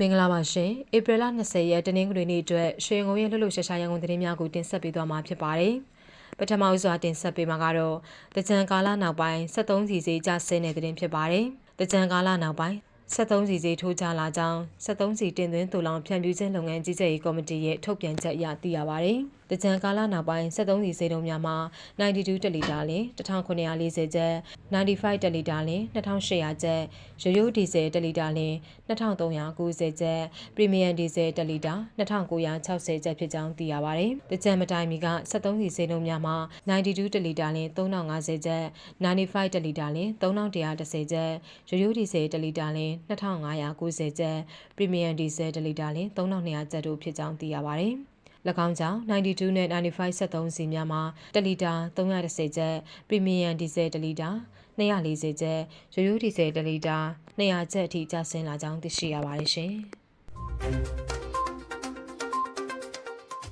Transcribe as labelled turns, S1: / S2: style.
S1: မင်္ဂလာပါရှင်ဧပြီလ20ရက်တနင်္ဂနွေနေ့အတွက်ရွှေငုံရဲ့လှုပ်လှုပ်ရှားရှားရန်ကုန်သတင်းများကိုတင်ဆက်ပေးသွားမှာဖြစ်ပါတယ်ပထမဦးစွာတင်ဆက်ပေးမှာကတော့တကြံကာလနောက်ပိုင်း73စီစီကျဆင်းတဲ့သတင်းဖြစ်ပါတယ်တကြံကာလနောက်ပိုင်း73စီစီထိုးကြလာကြောင်း73စီတင်သွင်းတူလောင်ဖြန့်ဖြူးခြင်းလုပ်ငန်းကြီးကြပ်ရေးကော်မတီရဲ့ထုတ်ပြန်ချက်အရသိရပါတယ်။တကြံကာလနောက်ပိုင်း73စီစေတုံးများမှာ92တလီတာလင်1940ကျပ်95တလီတာလင်2800ကျပ်ရိုးရိုးဒီဇယ်တလီတာလင်2390ကျပ်ပရီမီယံဒီဇယ်တလီတာ2960ကျပ်ဖြစ်ကြောင်းသိရပါတယ်။တကြံမတိုင်မီက73စီစေတုံးများမှာ92တလီတာလင်3050ကျပ်95တလီတာလင်3110ကျပ်ရိုးရိုးဒီဇယ်တလီတာလင်2590ကျပ်ပရီမီယံဒီဇယ်တလီတာလင်3200ကျပ်တို့ဖြစ်ကြောင်းသိရပါတယ်။၎ င်းကြောင့်92နဲ့95 73စီများမှာ1လီတာ310ကျပ်ပရီမီယံဒီဇယ်1လီတာ240ကျပ်ရိုးရိုးဒီဇယ်1လီတာ200ကျပ်အထိကျဆင်းလာကြောင်းသိရှိရပါတယ်ရှင်။